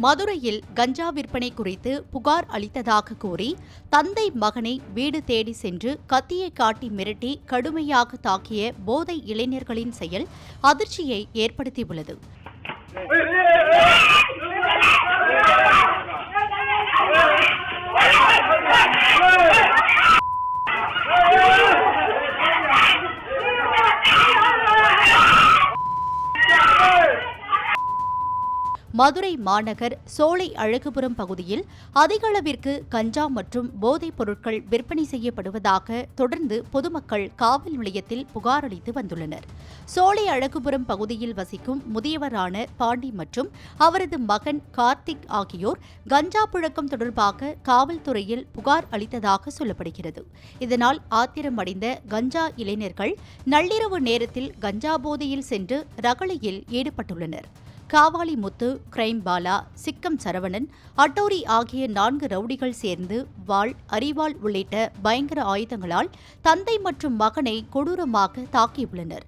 மதுரையில் கஞ்சா விற்பனை குறித்து புகார் அளித்ததாக கூறி தந்தை மகனை வீடு தேடி சென்று கத்தியை காட்டி மிரட்டி கடுமையாக தாக்கிய போதை இளைஞர்களின் செயல் அதிர்ச்சியை ஏற்படுத்தியுள்ளது மதுரை மாநகர் சோலை அழகுபுரம் பகுதியில் அதிக அளவிற்கு கஞ்சா மற்றும் போதைப் பொருட்கள் விற்பனை செய்யப்படுவதாக தொடர்ந்து பொதுமக்கள் காவல் நிலையத்தில் புகார் அளித்து வந்துள்ளனர். சோலை அழகுபுரம் பகுதியில் வசிக்கும் முதியவரான பாண்டி மற்றும் அவரது மகன் கார்த்திக் ஆகியோர் கஞ்சா புழக்கம் தொடர்பாக காவல்துறையில் புகார் அளித்ததாக சொல்லப்படுகிறது. இதனால் ஆத்திரமடைந்த கஞ்சா இளைஞர்கள் நள்ளிரவு நேரத்தில் கஞ்சா போதையில் சென்று ரகளையில் ஈடுபட்டுள்ளனர். காவாலி முத்து கிரைம் பாலா சிக்கம் சரவணன் அட்டோரி ஆகிய நான்கு ரவுடிகள் சேர்ந்து வாள் அரிவாள் உள்ளிட்ட பயங்கர ஆயுதங்களால் தந்தை மற்றும் மகனை கொடூரமாக தாக்கியுள்ளனர்.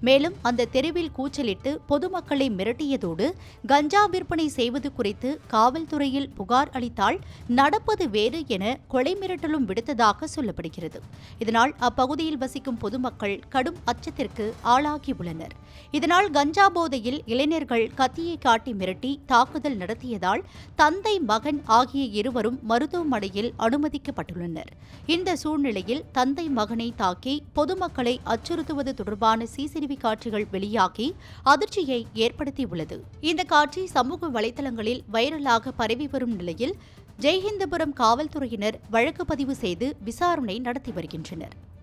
மேலும் அந்த தெருவில் கூச்சலிட்டு பொதுமக்களை மிரட்டியதோடு கஞ்சா விற்பனை செய்வது குறித்து காவல்துறையில் புகார் அளித்தால் நடப்பது வேறு என கொலை மிரட்டலும் விடுத்ததாக சொல்லப்படுகிறது. இதனால் அப்பகுதியில் வசிக்கும் பொதுமக்கள் கடும் அச்சத்திற்கு ஆளாகியுள்ளனர். இதனால் கஞ்சா போதையில் இளைஞர்கள் கத்தியை காட்டி மிரட்டி தாக்குதல் நடத்தியதால் தந்தை மகன் ஆகிய இருவரும் மருத்துவமனையில் அனுமதிக்கப்பட்டுள்ளனர். இந்த சூழ்நிலையில் தந்தை மகனை தாக்கி பொதுமக்களை அச்சுறுத்துவது தொடர்பான சிசிடிவி காட்சிகள் வெளியாகி அதிர்ச்சியை ஏற்படுத்தியுள்ளது. இந்த காட்சி சமூக வலைதளங்களில் வைரலாக பரவி வரும் நிலையில் ஜெய்ஹிந்தபுரம் காவல்துறையினர் வழக்கு பதிவு செய்து விசாரணை நடத்தி வருகின்றனர்.